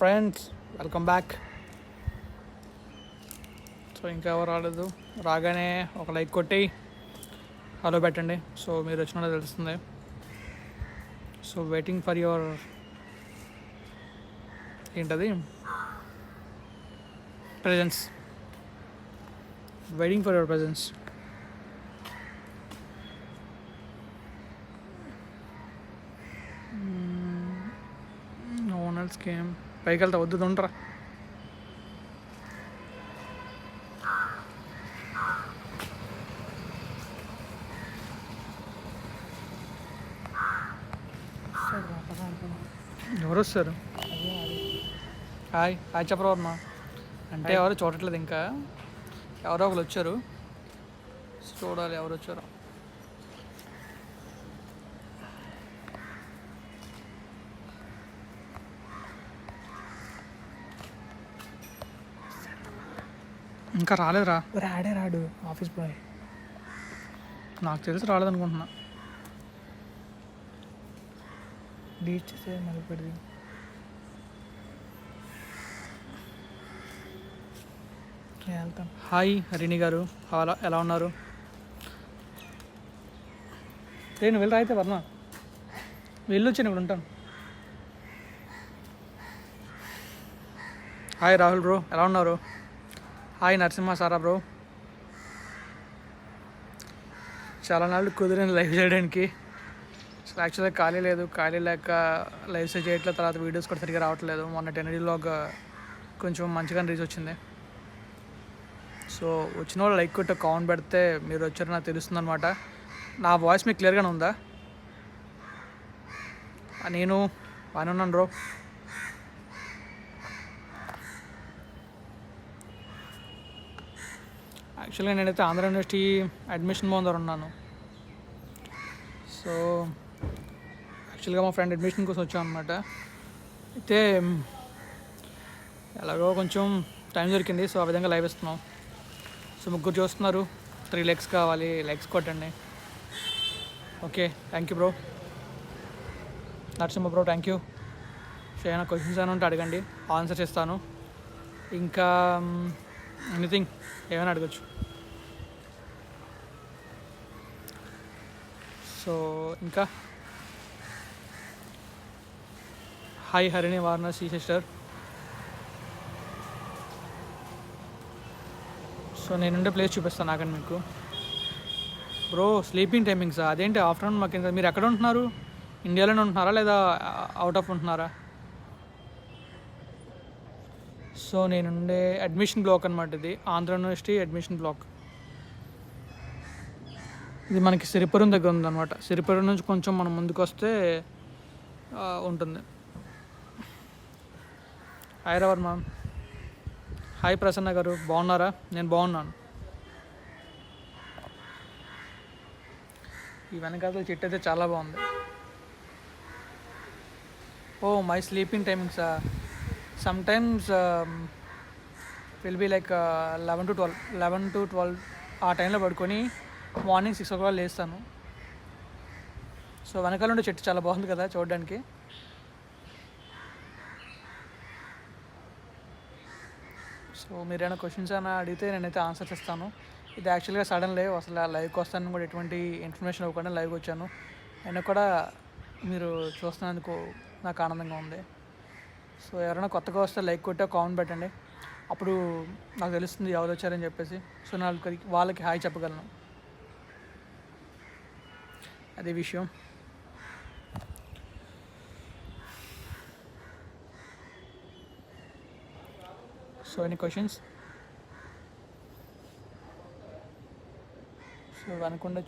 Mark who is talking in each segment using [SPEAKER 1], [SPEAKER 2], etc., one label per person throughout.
[SPEAKER 1] Friends welcome back so ఇంకా ఎవరు రాలేదు. రాగానే ఒక లైక్ కొట్టి హలో పెట్టండి. సో మీరు వచ్చిన తెలుస్తుంది. సో వెయిటింగ్ ఫర్ యువర్ ఏంటది? Presence waiting for your presence owners game పైకి వెళ్తా వద్దు ఉండరా ఎవరు వస్తారు హాయ్ హాయ్ చెప్పరా వర్మ అంటే ఎవరు చూడట్లేదు ఇంకా. ఎవరో ఒకరు వచ్చారు. చూడాలి ఎవరు వచ్చారో. ఇంకా రాలేదురా.
[SPEAKER 2] రాడే రాడు ఆఫీస్ బాయ్.
[SPEAKER 1] నాకు తెలిసి రాలేదనుకుంటున్నా.
[SPEAKER 2] డీట్ చేసే మళ్ళీ పెడిది. వెళ్తాం
[SPEAKER 1] హాయ్ హరిణి గారు. హలో ఎలా ఉన్నారు? నేను వెళ్ళి అయితే వర్ణ వెళ్ళి వచ్చాను ఇప్పుడు ఉంటాను. Hi Rahul bro. ఎలా ఉన్నారు? హాయ్ నరసింహ సారా బ్రో. చాలా నాళ్ళు కుదిరింది లైవ్ చేయడానికి. అసలు యాక్చువల్గా ఖాళీ లేదు. ఖాళీ లేక లైవ్స్ చేయట్లేదు. తర్వాత వీడియోస్ కూడా సరిగ్గా రావట్లేదు. మొన్న టెన్ వ్లాగ్ కొంచెం మంచిగా రీచ్ వచ్చింది. సో వచ్చిన వాళ్ళు లైక్ కొట్ట కామెంట్ పెడితే మీరు వచ్చారు నాకు తెలుస్తుంది అనమాట నా వాయిస్ మీకు క్లియర్గానే ఉందా? నేను బాగానే ఉన్నాను బ్రో. యాక్చువల్గా నేనైతే ఆంధ్ర యూనివర్సిటీ అడ్మిషన్ ముందర ఉన్నాను. సో యాక్చువల్గా మా ఫ్రెండ్ అడ్మిషన్ కోసం వచ్చాం అనమాట అయితే ఎలాగో కొంచెం టైం దొరికింది సో ఆ విధంగా లైవ్ ఇస్తున్నాం సో ముగ్గురు చూస్తున్నారు. త్రీ లెగ్స్ కావాలి లెగ్స్ కొట్టండి. Okay thank you bro Narasimha bro thank you so ఏమైనా క్వశ్చన్స్ ఏమైనా ఉంటే అడగండి. ఆన్సర్ ఇస్తాను ఇంకా ఎనీథింగ్ ఏమైనా అడగచ్చు? సో ఇంకా hi Harini Varanasi sister. So నేనుండే ప్లేస్ చూపిస్తాను నాకని మీకు. బ్రో స్లీపింగ్ టైమింగ్స్ అదేంటి ఆఫ్టర్నూన్ మాకు ఇంకా మీరు ఎక్కడ ఉంటున్నారు? ఇండియాలోనే ఉంటున్నారా లేదా అవుట్ ఆఫ్ ఉంటున్నారా? సో నేనుండే అడ్మిషన్ బ్లాక్ అనమాట ఇది. ఆంధ్ర యూనివర్సిటీ అడ్మిషన్ బ్లాక్ ఇది మనకి సిరిపురం దగ్గర ఉందన్నమాట. సిరిపురం నుంచి కొంచెం మనం ముందుకు వస్తే ఉంటుంది. హాయ్ మ్యామ్ హాయ్ ప్రసన్న గారు బాగున్నారా? నేను బాగున్నాను. ఈ వెనకాల చెట్టు అయితే చాలా బాగుంది. ఓ my sleeping timings sometimes will be like eleven to twelve eleven to twelve ఆ టైంలో పడుకొని మార్నింగ్ సిక్స్ ఓ క్లాక్ లేస్తాను. సో వెనకాల ఉండే చెట్టు చాలా బాగుంది కదా చూడడానికి. సో మీరు ఏమైనా క్వశ్చన్స్ అయినా అడిగితే నేనైతే ఆన్సర్స్ ఇస్తాను ఇది యాక్చువల్గా సడన్ అసలు లైవ్కి వస్తాను కూడా ఎటువంటి ఇన్ఫర్మేషన్ ఇవ్వకుండా లైవ్కి వచ్చాను. అయినా కూడా మీరు చూస్తున్నందుకు నాకు ఆనందంగా ఉంది. సో ఎవరైనా కొత్తగా వస్తే లైక్ కొట్టే కామెంట్ పెట్టండి. అప్పుడు నాకు తెలుస్తుంది ఎవరు వచ్చారని చెప్పేసి. సో నాకు వాళ్ళకి హాయ్ చెప్పగలను. అదే విషయం. So any questions so అనుకుండా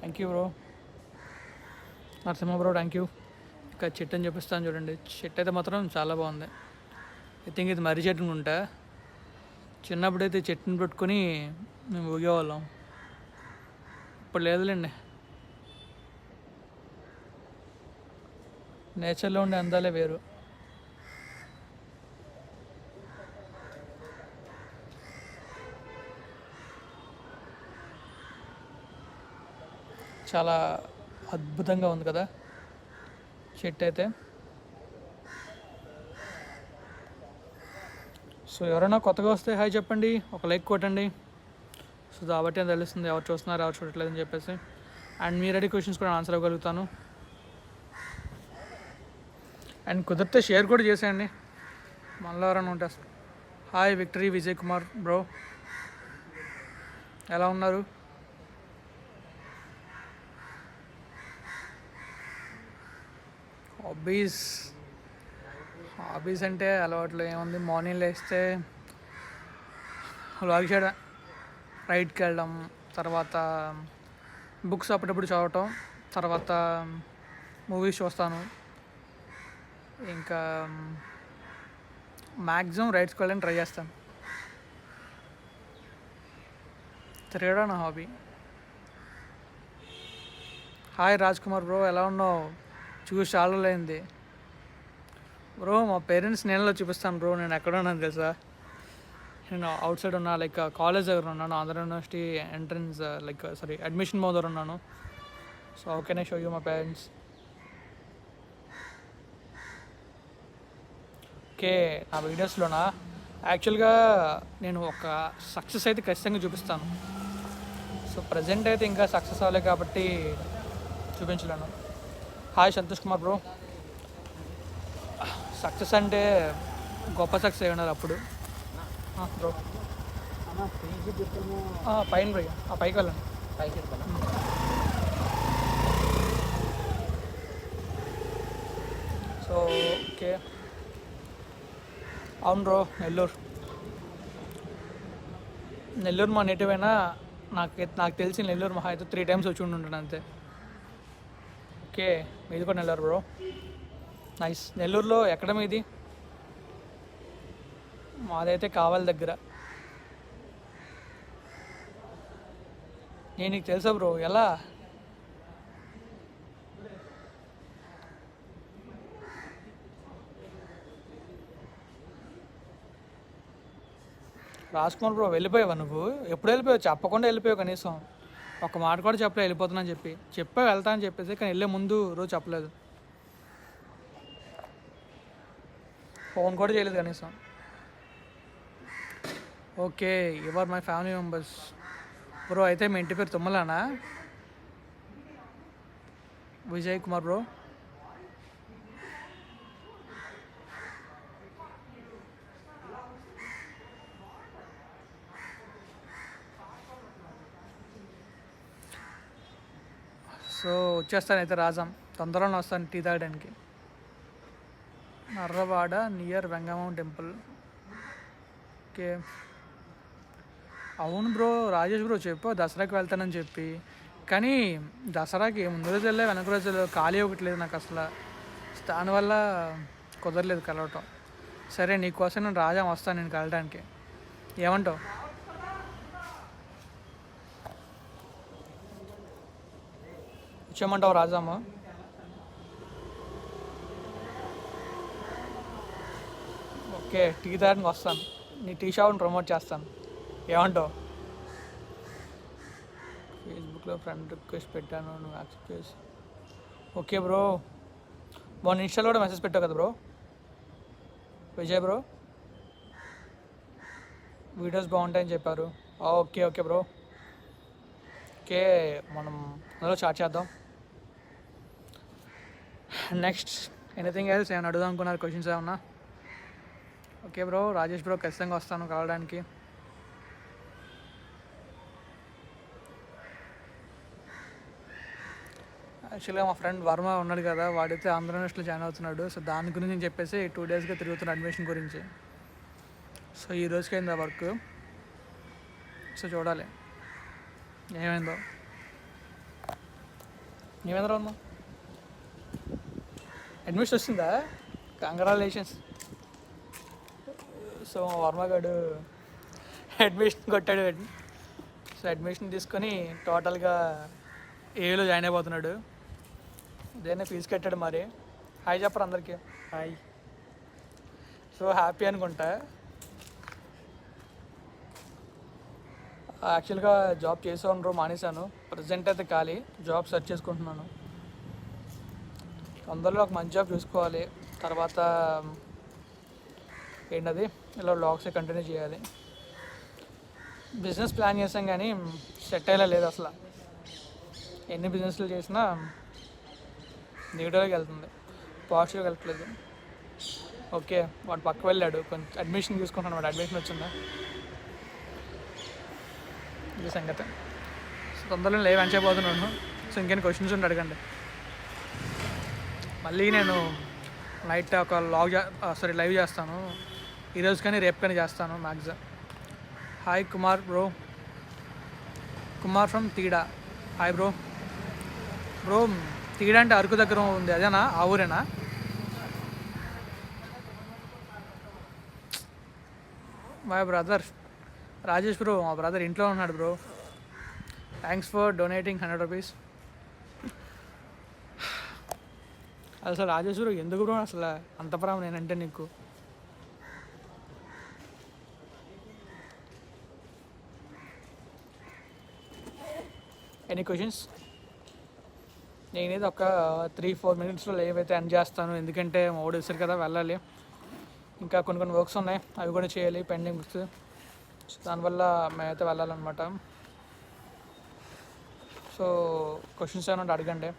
[SPEAKER 1] thank you bro Narasimha bro thank you ఇంకా చెట్టు అని చూపిస్తాను చూడండి. చెట్టు అయితే మాత్రం చాలా బాగుంది. ఐ థింక్ ఇది మర్రి చెట్టు ఉంటా చిన్నప్పుడైతే చెట్టుని పెట్టుకొని మేము ఊగేవాళ్ళం ఇప్పుడు లేదులేండి. నేచర్లో ఉండే అందాలే వేరు. చాలా అద్భుతంగా ఉంది కదా చెట్టు అయితే. సో ఎవరైనా కొత్తగా వస్తే హాయ్ చెప్పండి ఒక లైక్ కొట్టండి. సో కాబట్టి అని తెలుస్తుంది. ఎవరు చూస్తున్నారు ఎవరు చూడట్లేదు అని చెప్పేసి. అండ్ మీ రెడీ క్వశ్చన్స్ కూడా ఆన్సర్ అవ్వగలుగుతాను అండ్ కుదిరితే షేర్ కూడా చేసేయండి. మళ్ళీ ఎవరైనా ఉంటే hi victory Vijay Kumar bro. ఎలా ఉన్నారు? హాబీస్. హాబీస్ అంటే అలవాట్లు ఏముంది? మార్నింగ్ లేస్తే లాగ్ చేయడం రైడ్కి వెళ్ళడం తర్వాత బుక్స్ అప్పుడప్పుడు చదవటం తర్వాత మూవీస్ చూస్తాను ఇంకా మ్యాక్సిమం రైడ్స్కి వెళ్ళని ట్రై చేస్తాను. తిరగడం నా hobby. Hi Raj Kumar bro ఎలా ఉన్నావు? చూసి చాలా రోజులైంది బ్రో మా పేరెంట్స్ నేలలో చూపిస్తాను బ్రో నేను ఎక్కడ ఉన్నాను తెలుసా? నేను అవుట్ సైడ్ ఉన్న లైక్ కాలేజ్ దగ్గర ఉన్నాను Andhra university entrance like sorry admission మోదర్ ఉన్నాను. సో ఓకే నే షో యూ మా పేరెంట్స్ ఓకే నా వీడియోస్లోనా యాక్చువల్గా నేను ఒక సక్సెస్ అయితే ఖచ్చితంగా చూపిస్తాను. సో ప్రజెంట్ అయితే ఇంకా సక్సెస్ అవ్వలేదు కాబట్టి చూపించలేను. Hi Santosh Kumar bro success అంటే గొప్ప సక్సెస్ అయి ఉన్నారు అప్పుడు. బ్రో. పైన బ్రో ఆ పైకి వెళ్ళండి.
[SPEAKER 3] పైకి
[SPEAKER 1] సో ఓకే. అవును బ్రో నెల్లూరు. నెల్లూరు మా నేటివ్ అయినా నాకు నాకు తెలిసి నెల్లూరు మహా అయితే త్రీ టైమ్స్ వచ్చి ఉంటుంటాను అంతే. ఓకే మీది కూడా నెల్లూరు బ్రో. నైస్ నెల్లూరులో ఎక్కడ మీది? మాదైతే కావాలి దగ్గర. నేను నీకు తెలుసా బ్రో ఎలా? రాజ్కుమార్ బ్రో వెళ్ళిపోయావా నువ్వు? ఎప్పుడు వెళ్ళిపోయావు? చెప్పకుండా వెళ్ళిపోయావు కనీసం. ఒక మాట కూడా చెప్పలే వెళ్ళిపోతున్నాను చెప్పి. చెప్పా వెళ్తా అని చెప్పేసి కానీ వెళ్ళే ముందు రోజు చెప్పలేదు. ఫోన్ కూడా చేయలేదు కనీసం. Okay ever my family members bro అయితే మీ ఇంటి పేరు తుమ్మలానా? విజయ్ కుమార్ బ్రో సో వచ్చేస్తాను అయితే రాజాం. తొందరలో వస్తాను టీ తాగడానికి. Narravada near Vengamam temple. Okay అవును బ్రో రాజేష్ బ్రో చెప్పు దసరాకి వెళ్తానని చెప్పి. కానీ దసరాకి ముందు రోజు వెళ్ళే వెనక రోజు ఖాళీ ఒకటి లేదు నాకు అసలు. దానివల్ల కుదరలేదు కలవటం. సరే నీకోసం నేను రాజా వస్తాను నేను కలవడానికి. ఏమంటావు? వచ్చేయమంటావు రాజాము ఓకే టీ తాగడానికి వస్తాను. నీ టీ షాప్ని ప్రమోట్ చేస్తాను. ఏమంటావు? ఫేస్బుక్లో ఫ్రెండ్ రిక్వెస్ట్ పెట్టాను నువ్వు యాక్సెప్ట్ చేసి. ఓకే బ్రో మొన్న ఇన్స్టాలో కూడా మెసేజ్ పెట్టావు కదా బ్రో విజయ్ బ్రో వీడియోస్ బాగుంటాయని చెప్పారు. ఓకే ఓకే బ్రో ఓకే మనం అందులో చాట్ చేద్దాం. నెక్స్ట్ ఎనీథింగ్ ఎల్స్ ఏమైనా అడుగుదాం అనుకున్నారు? క్వశ్చన్స్ ఏమన్నా? ఓకే బ్రో రాజేష్ బ్రో ఖచ్చితంగా వస్తాను కలవడానికి. యాక్చువల్గా మా ఫ్రెండ్ వర్మ ఉన్నాడు కదా వాడైతే ఆంధ్ర యూనివర్సిటీలో జాయిన్ అవుతున్నాడు. సో దాని గురించి నేను చెప్పేసి టూ డేస్గా తిరుగుతున్న అడ్మిషన్ గురించి. సో ఈ రోజుకి అయింది ఆ వర్క్ సో చూడాలి. ఏమైందో? ఏమైందో అమ్మా అడ్మిషన్ వస్తుందా కంగ్రాచులేషన్స్ సో మా వర్మ అడ్మిషన్ కొట్టాడు. సో అడ్మిషన్ తీసుకొని టోటల్గా ఏలో జాయిన్ అయిపోతున్నాడు. దేనే ఫీజు కట్టాడు మరి? హాయ్ చెప్పరు అందరికీ. హాయ్ సో హ్యాపీ అనుకుంటా. యాక్చువల్గా జాబ్ చేసాను మానేశాను. ప్రజెంట్ అయితే ఖాళీ. జాబ్ సెర్చ్ చేసుకుంటున్నాను. తొందరలో ఒక మంచి జాబ్ చూసుకోవాలి. తర్వాత ఏంటది? ఇలా లాగ్స్ కంటిన్యూ చేయాలి. బిజినెస్ ప్లాన్ చేసాం కానీ సెట్ అయ్యేలా లేదు అసలు. ఎన్ని బిజినెస్లు చేసినా నెగిటివ్గా వెళ్తుంది. పాజిటివ్గా వెళ్ళట్లేదు. ఓకే వాడు పక్క వెళ్ళాడు. కొంచెం అడ్మిషన్ తీసుకుంటాను వాడు. అడ్మిషన్ వచ్చిందా? ఇది సంగతి. సో తొందరలో లేవు అని చెప్పబోతున్నాను సో ఇంకేం క్వశ్చన్స్ ఉంటే అడగండి. మళ్ళీ నేను నైట్ ఒక లాగ్ సారీ లైవ్ చేస్తాను. ఈరోజు కానీ రేపు కానీ చేస్తాను maximum hi Kumar bro Kumar from Teeda hi bro bro Teeda అంటే అరకు దగ్గర ఉంది. అదేనా? ఆ ఊరేనా? మై బ్రదర్ రాజేష్ బ్రో మా బ్రదర్ ఇంట్లో ఉన్నాడు bro. Thanks for donating hundred rupees అసలు రాజేష్ బ్రో ఎందుకు బ్రో అసలు అంత ప్రేమ నేనంటే నీకు? ఎనీ క్వశ్చన్స్ నేనేది ఒక త్రీ ఫోర్ మినిట్స్లో లైవ్ అయితే ఎండ్ చేస్తాను. ఎందుకంటే మా ఓడి వేసారు కదా వెళ్ళాలి. ఇంకా కొన్ని కొన్ని వర్క్స్ ఉన్నాయి అవి కూడా చేయాలి పెండింగ్ వర్క్స్. సో దానివల్ల మేమైతే వెళ్ళాలన్నమాట. సో క్వశ్చన్స్ ఏమైనా అడగండి.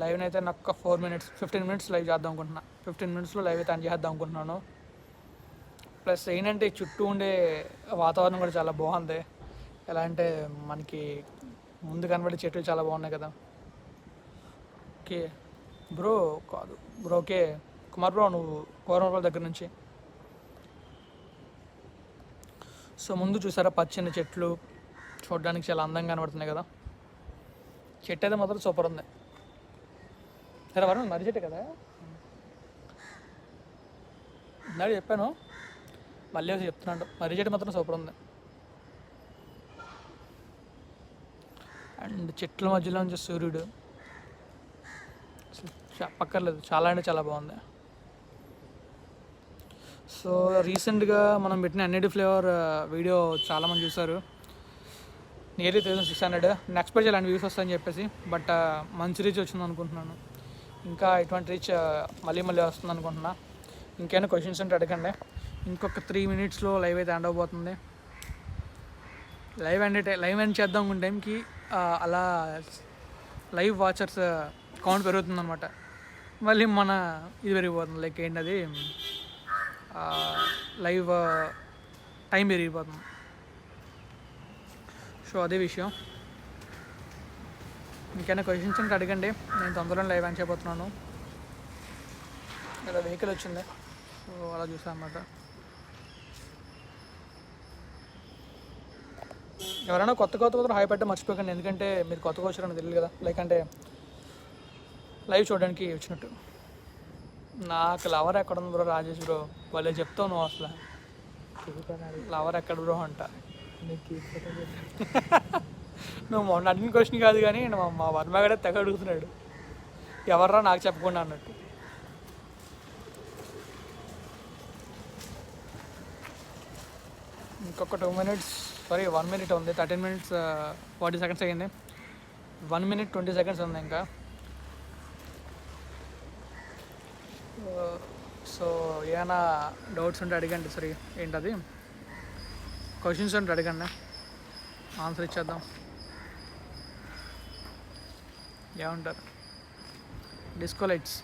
[SPEAKER 1] లైవ్ అయితే నాకు ఒక four minutes fifteen minutes live చేద్దాం అనుకుంటున్నా. ఫిఫ్టీన్ మినిట్స్లో లైవ్ అయితే ఎండ్ చేద్దాం అనుకుంటున్నాను. ప్లస్ ఏంటంటే చుట్టూ ఉండే వాతావరణం కూడా చాలా బాగుంది. ఎలా అంటే మనకి ముందు కనబడే చెట్లు చాలా బాగున్నాయి కదా. ఓకే. బ్రో కాదు. Bro okay. కుమార్ బ్రో నువ్వు కోరమల దగ్గర నుంచి. సో ముందు చూసారా పచ్చని చెట్లు? చూడడానికి చాలా అందంగా కనబడుతున్నాయి కదా. చెట్టు అయితే మాత్రం సూపర్ ఉంది. సరే వరుణ్ మర్రి చెట్టు కదా? ఇందాక చెప్పాను. మళ్ళీ ఒకసారి చెప్తున్నాడు. మర్రి చెట్టు మాత్రం సూపర్ ఉంది. అండ్ చెట్ల మధ్యలో నుంచి సూర్యుడు. చెప్పక్కర్లేదు చాలా అంటే చాలా బాగుంది. సో రీసెంట్గా మనం పెట్టిన ఎన్ఐడి ఫ్లేవర్ వీడియో చాలామంది చూసారు nearly thousand six hundred. Next page ఇలాంటి వ్యూస్ వస్తాయని చెప్పేసి బట్ మంచి రీచ్ వచ్చింది అనుకుంటున్నాను. ఇంకా ఇటువంటి రీచ్ మళ్ళీ మళ్ళీ వస్తుంది అనుకుంటున్నా. ఇంకేమైనా క్వశ్చన్స్ ఉంటే అడగండి. ఇంకొక త్రీ మినిట్స్లో లైవ్ అయితే ఎండ్ అవబోతుంది. లైవ్ ఎండ్ లైవ్ ఎండ్ చేద్దాం టైంకి అలా లైవ్ వాచర్స్ కౌంట్ పెరుగుతుంది అనమాట మళ్ళీ మన ఇది పెరిగిపోతుంది. లైక్ ఏంటది? లైవ్ టైం పెరిగిపోతుంది. సో అదే విషయం. ఇంకైనా క్వశ్చన్స్ ఉంటే అడగండి. నేను తొందరలో లైవ్ అని చెప్పబోతున్నాను ఇలా వెహికల్ వచ్చింది. సో అలా చూసాను ఎవరైనా కొత్త కొత్త కొత్త హాయ్ పెట్ట మర్చిపోకండి. ఎందుకంటే మీరు కొత్తగా వచ్చారని తెలియదు కదా. లైక్ అంటే లైవ్ చూడడానికి వచ్చినట్టు. నాకు లవర్ ఎక్కడ ఉంది బ్రో రాజేష్ బ్రో? వాళ్ళే చెప్తావు నువ్వు అసలు. లవర్ ఎక్కడ బ్రో అంట. నువ్వు మొన్న అడిగిన క్వశ్చన్ కాదు కానీ మా- మా తెగ అడుగుతున్నాడు. ఎవర్రా నాకు చెప్పకుండా అన్నట్టు. ఇంకొక two minutes sorry one minute ఉంది. థర్టీన్ మినిట్స్ ఫార్టీ సెకండ్స్ అయ్యింది. వన్ మినిట్ ట్వంటీ సెకండ్స్ ఉంది ఇంకా. సో ఏమైనా డౌట్స్ ఉంటే అడగండి సరే ఏంటది? క్వశ్చన్స్ ఉంటే అడగండి. ఆన్సర్ ఇచ్చేద్దాం. ఏమంటారు? డిస్కో లైట్స్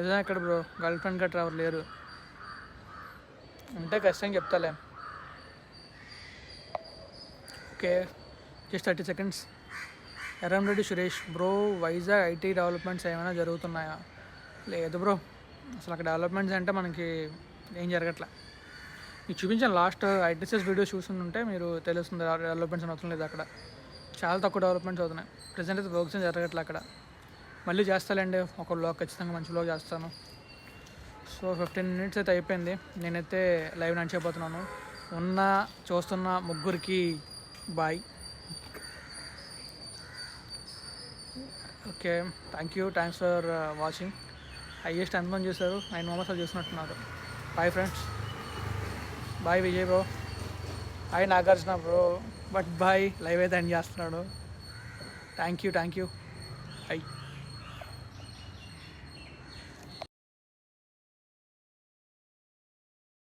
[SPEAKER 1] నిజమే ఎక్కడ బ్రో? గర్ల్ ఫ్రెండ్ గట్రా ఎవరు లేరు. ఉంటే ఖచ్చితంగా చెప్తాలే. Okay just thirty seconds Erramreddy Suresh. Bro Vizag IT developments ఏమైనా జరుగుతున్నాయా? లేదు బ్రో. అసలు అక్కడ డెవలప్మెంట్స్ అంటే మనకి ఏం జరగట్లే. మీకు చూపించాను లాస్ట్ ఐటీసీఎస్ వీడియో చూస్తుంటే మీరు తెలుస్తుంది డెవలప్మెంట్స్ అవుతుంది లేదు అక్కడ. చాలా తక్కువ డెవలప్మెంట్స్ అవుతున్నాయి. ప్రజెంట్ అయితే వర్క్స్ జరగట్లే అక్కడ. మళ్ళీ చేస్తానండి ఒక బ్లాగ్ ఖచ్చితంగా మంచి బ్లాగ్ చేస్తాను. సో ఫిఫ్టీన్ మినిట్స్ అయితే అయిపోయింది. నేనైతే లైవ్ నడిచిపోతున్నాను ఉన్న చూస్తున్న ముగ్గురికి bye okay thank you thanks for watching highest ఎంతమంది చూశారు. Nine members చూసినట్టున్నారు. Bye friends bye Vijay bro hi Nagarjuna bro but bye live అయితే ఎండ్ చేస్తున్నాడు. Thank you thank you